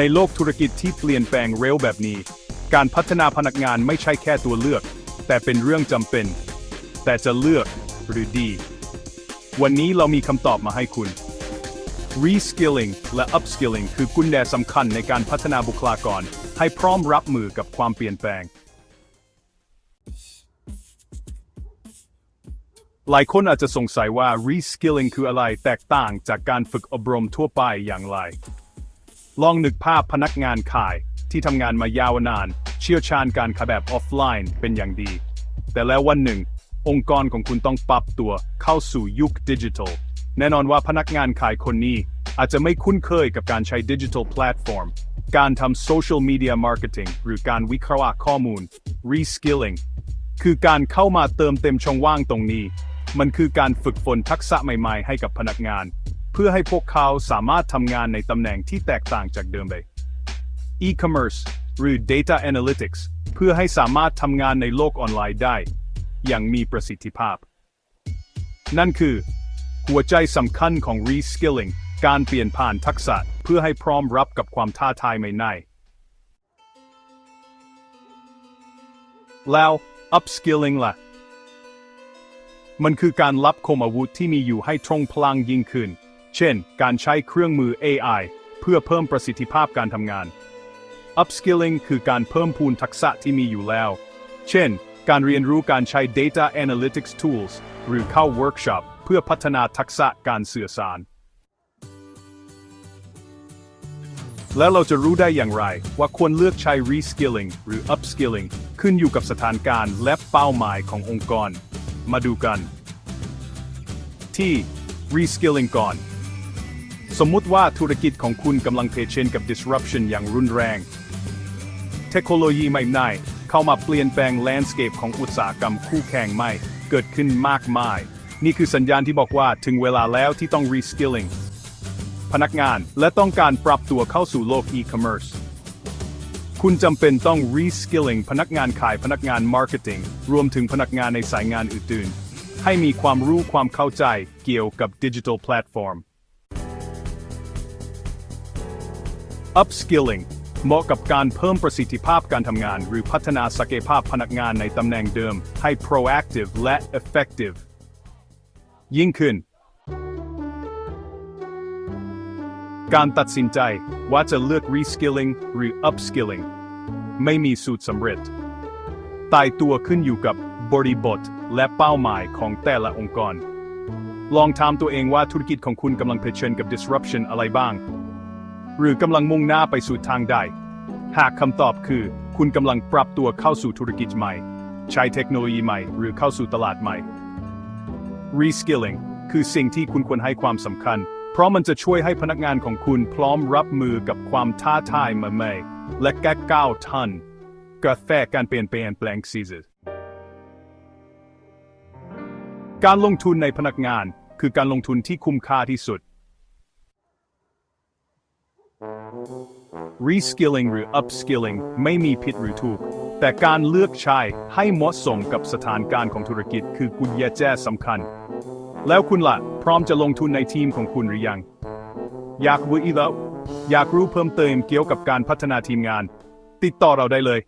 ในโลกธุรกิจที่เปลี่ยนแปลงเร็วแบบนี้ การพัฒนาพนักงานไม่ใช่แค่ตัวเลือก แต่เป็นเรื่องจำเป็น แต่จะเลือกหรือดี วันนี้เรามีคำตอบมาให้คุณ Reskilling และ Upskilling คือกุญแจสำคัญในการพัฒนาบุคลากร ให้พร้อมรับมือกับความเปลี่ยนแปลง หลายคนอาจจะสงสัยว่า Reskilling คืออะไรแตกต่างจากการฝึกอบรมทั่วไปอย่างไร ลองนึกภาพพนักงานขายที่ทำงานมายาวนาน เชี่ยวชาญการขายแบบออฟไลน์เป็นอย่างดี แต่แล้ววันหนึ่ง องค์กรของคุณต้องปรับตัวเข้าสู่ยุคดิจิทัล แน่นอนว่าพนักงานขายคนนี้ อาจจะไม่คุ้นเคยกับการใช้ดิจิทัลแพลตฟอร์ม การทำโซเชียลมีเดียมาร์เก็ตติ้งหรือการวิเคราะห์ข้อมูล reskilling คือการเข้ามาเติมเต็มช่องว่างตรงนี้ มันคือการฝึกฝนทักษะใหม่ๆ ให้กับพนักงาน เพื่อให้พวกเขาสามารถทำงานในตำแหน่งที่แตกต่างจากเดิมไป e-commerce หรือ data analytics เพื่อให้สามารถทำงานในโลกออนไลน์ได้ อย่างมีประสิทธิภาพ นั่นคือ หัวใจสำคัญของ reskilling การเปลี่ยนผ่านทักษะเพื่อให้พร้อมรับกับความท้าทายใหม่ๆแล้ว upskilling ล่ะ มันคือการรับคมอาวุธที่มีอยู่ให้ตรงพลังยิ่งขึ้น เช่น การใช้เครื่องมือ AI เพื่อเพิ่มประสิทธิภาพการทำงาน Upskilling คือการเพิ่มพูนทักษะที่มีอยู่แล้ว เช่น การเรียนรู้การใช้ Data Analytics Tools หรือเข้าเวิร์กช็อปเพื่อพัฒนาทักษะการสื่อสาร แล้วเราจะรู้ได้อย่างไร ว่าควรเลือกใช้ reskilling หรือ upskilling ขึ้นอยู่กับสถานการณ์และเป้าหมายขององค์กร มาดูกัน ที่ reskilling ก่อน สมมุติว่าธุรกิจของคุณกำลังเผชิญกับ disruption อย่างรุนแรง เทคโนโลยีใหม่ๆ เข้ามาเปลี่ยนแปลง landscape ของอุตสาหกรรมคู่แข่งใหม่ เกิดขึ้นมากมาย นี่คือสัญญาณที่บอกว่าถึงเวลาแล้วที่ต้อง reskilling พนักงานและต้องการปรับตัวเข้าสู่โลก e-commerce คุณจำเป็นต้อง reskilling พนักงานขายพนักงาน marketing รวมถึงพนักงานในสายงานอื่นๆ ให้มีความรู้ความเข้าใจเกี่ยวกับ digital platform upskilling เหมาะกับการเพิ่มประสิทธิภาพการทำงาน หรือพัฒนาศักยภาพพนักงานในตำแหน่งเดิม ให้ proactive และ effective ยิ่งขึ้น การตัดสินใจว่าจะเลือก reskilling หรือ upskilling ไม่มีสูตรสำเร็จ ตายตัวขึ้นอยู่กับบริบทและเป้าหมายของแต่ละองค์กร ลองถามตัวเองว่าธุรกิจของคุณกำลังเผชิญกับ disruption อะไรบ้าง หรือกำลังมุ่งหน้าไปสู่ทางใด หากคำตอบคือ คุณกำลังปรับตัวเข้าสู่ธุรกิจใหม่ ใช้เทคโนโลยีใหม่ หรือเข้าสู่ตลาดใหม่ reskilling คือสิ่งที่คุณควรให้ความสำคัญ เพราะมันจะช่วยให้พนักงานของคุณพร้อมรับมือกับความท้าทายใหม่ๆและแก้ก้าวทันกระแสการเปลี่ยนแปลงแปลงซีซการลงทุนในพนักงานคือการลงทุนที่คุ้มค่าที่สุด reskilling หรือ upskilling ไม่มีผิดหรือถูก แต่การเลือกใช้ให้เหมาะสมกับสถานการณ์ของธุรกิจคือกุญแจสำคัญ แล้วคุณล่ะ พร้อมจะลงทุนในทีมของคุณหรือยัง อยากรู้อีกแล้ว อยากรู้เพิ่มเติมเกี่ยวกับการพัฒนาทีมงาน ติดต่อเราได้เลย